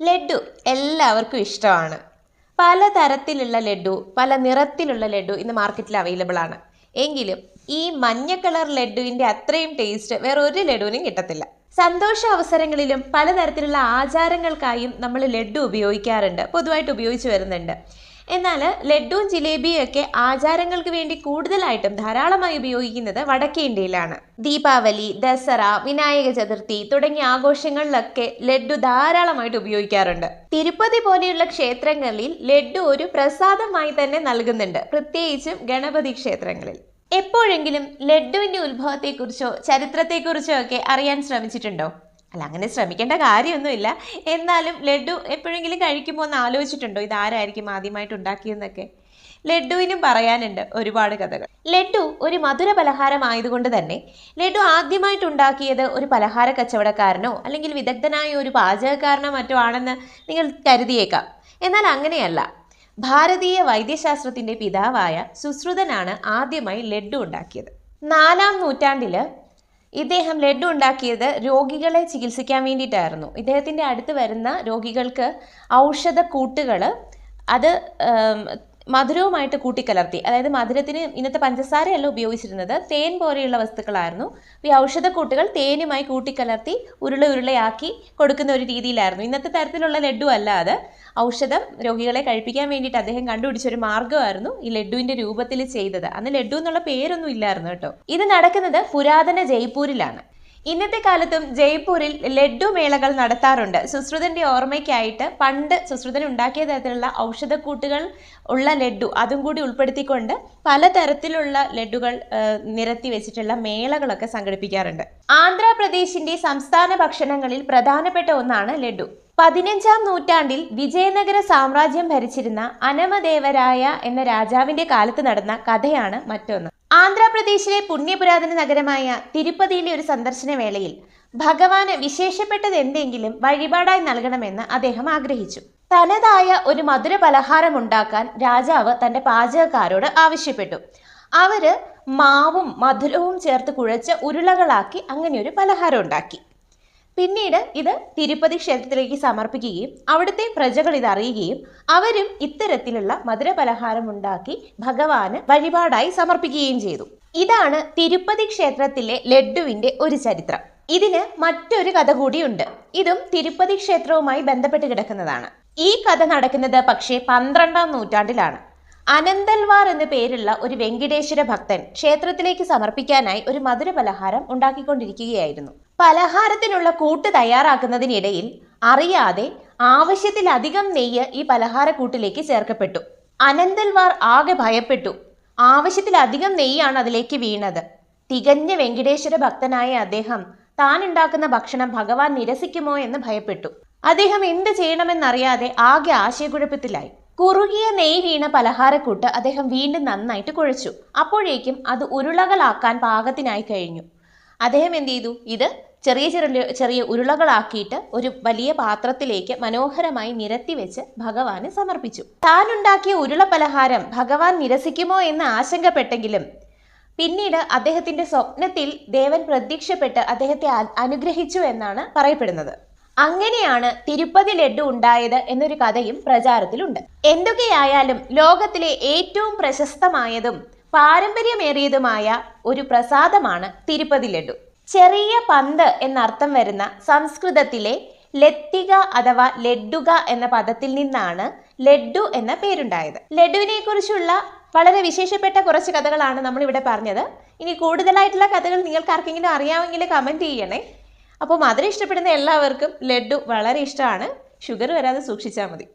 ലഡു എല്ലാവർക്കും ഇഷ്ടമാണ്. പല തരത്തിലുള്ള ലഡു പല നിറത്തിലുള്ള ലഡു ഇന്ന് മാർക്കറ്റിൽ അവൈലബിൾ ആണ്. എങ്കിലും ഈ മഞ്ഞ കളർ ലഡുവിന്റെ അത്രയും ടേസ്റ്റ് വേറെ ഒരു ലഡുവിനും കിട്ടത്തില്ല. സന്തോഷ അവസരങ്ങളിലും പലതരത്തിലുള്ള ആചാരങ്ങൾക്കായും നമ്മൾ ലഡു ഉപയോഗിക്കാറുണ്ട് പൊതുവായിട്ട് ഉപയോഗിച്ച് വരുന്നുണ്ട്. എന്നാൽ ലഡ്ഡുവും ജിലേബിയും ഒക്കെ ആചാരങ്ങൾക്ക് വേണ്ടി കൂടുതലായിട്ടും ധാരാളമായി ഉപയോഗിക്കുന്നത് വടക്കേ ഇന്ത്യയിലാണ്. ദീപാവലി ദസറ വിനായക ചതുർത്ഥി തുടങ്ങിയ ആഘോഷങ്ങളിലൊക്കെ ലഡു ധാരാളമായിട്ട് ഉപയോഗിക്കാറുണ്ട്. തിരുപ്പതി പോലെയുള്ള ക്ഷേത്രങ്ങളിൽ ലഡു ഒരു പ്രസാദമായി തന്നെ നൽകുന്നുണ്ട് പ്രത്യേകിച്ചും ഗണപതി ക്ഷേത്രങ്ങളിൽ. എപ്പോഴെങ്കിലും ലഡുവിന്റെ ഉത്ഭവത്തെക്കുറിച്ചോ ചരിത്രത്തെക്കുറിച്ചോ ഒക്കെ അറിയാൻ ശ്രമിച്ചിട്ടുണ്ടോ? അല്ല അങ്ങനെ ശ്രമിക്കേണ്ട കാര്യമൊന്നുമില്ല. എന്നാലും ലഡു എപ്പോഴെങ്കിലും കഴിക്കുമ്പോൾ ഒന്ന് ആലോചിച്ചിട്ടുണ്ടോ? ഇതാരായിരിക്കും ആദ്യമായിട്ട് ഉണ്ടാക്കിയെന്നൊക്കെ ലഡുവിനും പറയാനുണ്ട് ഒരുപാട് കഥകൾ. ലഡു ഒരു മധുര പലഹാരമായതുകൊണ്ട് തന്നെ ലഡു ആദ്യമായിട്ട് ഉണ്ടാക്കിയത് ഒരു പലഹാര കച്ചവടക്കാരനോ അല്ലെങ്കിൽ വിദഗ്ധനായ ഒരു പാചകക്കാരനോ മറ്റോ ആണെന്ന് നിങ്ങൾ കരുതിയേക്കാം. എന്നാൽ അങ്ങനെയല്ല. ഭാരതീയ വൈദ്യശാസ്ത്രത്തിന്റെ പിതാവായ സുശ്രുതനാണ് ആദ്യമായി ലഡു ഉണ്ടാക്കിയത്. നാലാം നൂറ്റാണ്ടിൽ ഇദ്ദേഹം ലെഡ് ഉണ്ടാക്കിയത് രോഗികളെ ചികിത്സിക്കാൻ വേണ്ടിയിട്ടായിരുന്നു. ഇദ്ദേഹത്തിന്റെ അടുത്ത് വരുന്ന രോഗികൾക്ക് ഔഷധ കൂട്ടുകൾ അത് മധുരവുമായിട്ട് കൂട്ടിക്കലർത്തി. അതായത് മധുരത്തിന് ഇന്നത്തെ പഞ്ചസാരയല്ല ഉപയോഗിച്ചിരുന്നത്. തേൻ പോലെയുള്ള വസ്തുക്കളായിരുന്നു. ഈ ഔഷധക്കൂട്ടുകൾ തേനുമായി കൂട്ടിക്കലർത്തി ഉരുള ഉരുളയാക്കി കൊടുക്കുന്ന ഒരു രീതിയിലായിരുന്നു. ഇന്നത്തെ തരത്തിലുള്ള ലഡു അല്ല അത്. ഔഷധം രോഗികളെ കഴിപ്പിക്കാൻ വേണ്ടിയിട്ട് അദ്ദേഹം കണ്ടുപിടിച്ച ഒരു മാർഗമായിരുന്നു ഈ ലഡുവിന്റെ രൂപത്തിൽ ചെയ്തത്. അന്ന് ലഡു എന്നുള്ള പേരൊന്നും ഇല്ലായിരുന്നു കേട്ടോ. ഇത് നടക്കുന്നത് പുരാതന ജയ്പൂരിലാണ്. ഇന്നത്തെ കാലത്തും ജയ്പൂരിൽ ലഡു മേളകൾ നടത്താറുണ്ട്. സുശ്രുതന്റെ ഓർമ്മയ്ക്കായിട്ട് പണ്ട് സുശ്രുതൻ ഉണ്ടാക്കിയ തരത്തിലുള്ള ഔഷധക്കൂട്ടുകൾ ഉള്ള ലഡു അതും കൂടി ഉൾപ്പെടുത്തിക്കൊണ്ട് പലതരത്തിലുള്ള ലഡുകൾ നിരത്തി വെച്ചിട്ടുള്ള മേളകളൊക്കെ സംഘടിപ്പിക്കാറുണ്ട്. ആന്ധ്രാപ്രദേശിന്റെ സംസ്ഥാന ഭക്ഷണങ്ങളിൽ പ്രധാനപ്പെട്ട ഒന്നാണ് ലഡു. പതിനഞ്ചാം നൂറ്റാണ്ടിൽ വിജയനഗര സാമ്രാജ്യം ഭരിച്ചിരുന്ന അനമദേവരായ എന്ന രാജാവിന്റെ കാലത്ത് നടന്ന കഥയാണ് മറ്റൊന്ന്. ആന്ധ്രാപ്രദേശിലെ പുണ്യപുരാതന നഗരമായ തിരുപ്പതിയിലെ ഒരു സന്ദർശന വേളയിൽ ഭഗവാന് വിശേഷപ്പെട്ടത് എന്തെങ്കിലും വഴിപാടായി നൽകണമെന്ന് അദ്ദേഹം ആഗ്രഹിച്ചു. തനതായ ഒരു മധുര പലഹാരം ഉണ്ടാക്കാൻ രാജാവ് തന്റെ പാചകക്കാരോട് ആവശ്യപ്പെട്ടു. അവർ മാവും മധുരവും ചേർത്ത് കുഴച്ച് ഉരുളകളാക്കി അങ്ങനെ ഒരു പലഹാരം ഉണ്ടാക്കി. പിന്നീട് ഇത് തിരുപ്പതി ക്ഷേത്രത്തിലേക്ക് സമർപ്പിക്കുകയും അവിടുത്തെ പ്രജകൾ ഇത് അറിയുകയും അവരും ഇത്തരത്തിലുള്ള മധുര പലഹാരം ഉണ്ടാക്കി ഭഗവാന് വഴിപാടായി സമർപ്പിക്കുകയും ചെയ്തു. ഇതാണ് തിരുപ്പതി ക്ഷേത്രത്തിലെ ലഡുവിന്റെ ഒരു ചരിത്രം. ഇതിന് മറ്റൊരു കഥ കൂടിയുണ്ട്. ഇതും തിരുപ്പതി ക്ഷേത്രവുമായി ബന്ധപ്പെട്ട് കിടക്കുന്നതാണ്. ഈ കഥ നടക്കുന്നത് പക്ഷേ പന്ത്രണ്ടാം നൂറ്റാണ്ടിലാണ്. അനന്തൽവാർ എന്ന പേരുള്ള ഒരു വെങ്കിടേശ്വര ഭക്തൻ ക്ഷേത്രത്തിലേക്ക് സമർപ്പിക്കാനായി ഒരു മധുര പലഹാരം ഉണ്ടാക്കിക്കൊണ്ടിരിക്കുകയായിരുന്നു. പലഹാരത്തിനുള്ള കൂട്ട് തയ്യാറാക്കുന്നതിനിടയിൽ അറിയാതെ ആവശ്യത്തിലധികം നെയ്യ് ഈ പലഹാരക്കൂട്ടിലേക്ക് ചേർക്കപ്പെട്ടു. അനന്തൽവാർ ആകെ ഭയപ്പെട്ടു. ആവശ്യത്തിലധികം നെയ്യാണ് അതിലേക്ക് വീണത്. തികഞ്ഞ വെങ്കിടേശ്വര ഭക്തനായ അദ്ദേഹം താൻ ഉണ്ടാക്കുന്ന ഭക്ഷണം ഭഗവാൻ നിരസിക്കുമോ എന്ന് ഭയപ്പെട്ടു. അദ്ദേഹം എന്ത് ചെയ്യണമെന്നറിയാതെ ആകെ ആശയക്കുഴപ്പത്തിലായി. കുറുകിയ നെയ് വീണ പലഹാരക്കൂട്ട് അദ്ദേഹം വീണ്ടും നന്നായിട്ട് കുഴച്ചു. അപ്പോഴേക്കും അത് ഉരുളകളാക്കാൻ പാകത്തിനായി കഴിഞ്ഞു. അദ്ദേഹം എന്ത് ചെയ്തു? ഇത് ചെറിയ ചെറിയ ചെറിയ ഉരുളകളാക്കിയിട്ട് ഒരു വലിയ പാത്രത്തിലേക്ക് മനോഹരമായി നിരത്തി വെച്ച് ഭഗവാന് സമർപ്പിച്ചു. താനുണ്ടാക്കിയ ഉരുള പലഹാരം ഭഗവാൻ നിരസിക്കുമോ എന്ന് ആശങ്കപ്പെട്ടെങ്കിലും പിന്നീട് അദ്ദേഹത്തിന്റെ സ്വപ്നത്തിൽ ദേവൻ പ്രത്യക്ഷപ്പെട്ട് അദ്ദേഹത്തെ അനുഗ്രഹിച്ചു എന്നാണ് പറയപ്പെടുന്നത്. അങ്ങനെയാണ് തിരുപ്പതി ലഡ്ഡു ഉണ്ടായത് എന്നൊരു കഥയും പ്രചാരത്തിലുണ്ട്. എന്തൊക്കെയായാലും ലോകത്തിലെ ഏറ്റവും പ്രശസ്തമായതും പാരമ്പര്യമേറിയതുമായ ഒരു പ്രസാദമാണ് തിരുപ്പതി ലഡു. ചെറിയ പന്ത് എന്നർത്ഥം വരുന്ന സംസ്കൃതത്തിലെ ലത്തിക അഥവാ ലഡുക എന്ന പദത്തിൽ നിന്നാണ് ലഡു എന്ന പേരുണ്ടായത്. ലഡുവിനെ കുറിച്ചുള്ള വളരെ വിശേഷപ്പെട്ട കുറച്ച് കഥകളാണ് നമ്മൾ ഇവിടെ പറഞ്ഞത്. ഇനി കൂടുതലായിട്ടുള്ള കഥകൾ നിങ്ങൾക്ക് ആർക്കെങ്കിലും അറിയാമെങ്കിൽ കമന്റ് ചെയ്യണേ. അപ്പോൾ മധുരം ഇഷ്ടപ്പെടുന്ന എല്ലാവർക്കും ലഡു വളരെ ഇഷ്ടമാണ്. ഷുഗർ വരാതെ സൂക്ഷിച്ചാൽ മതി.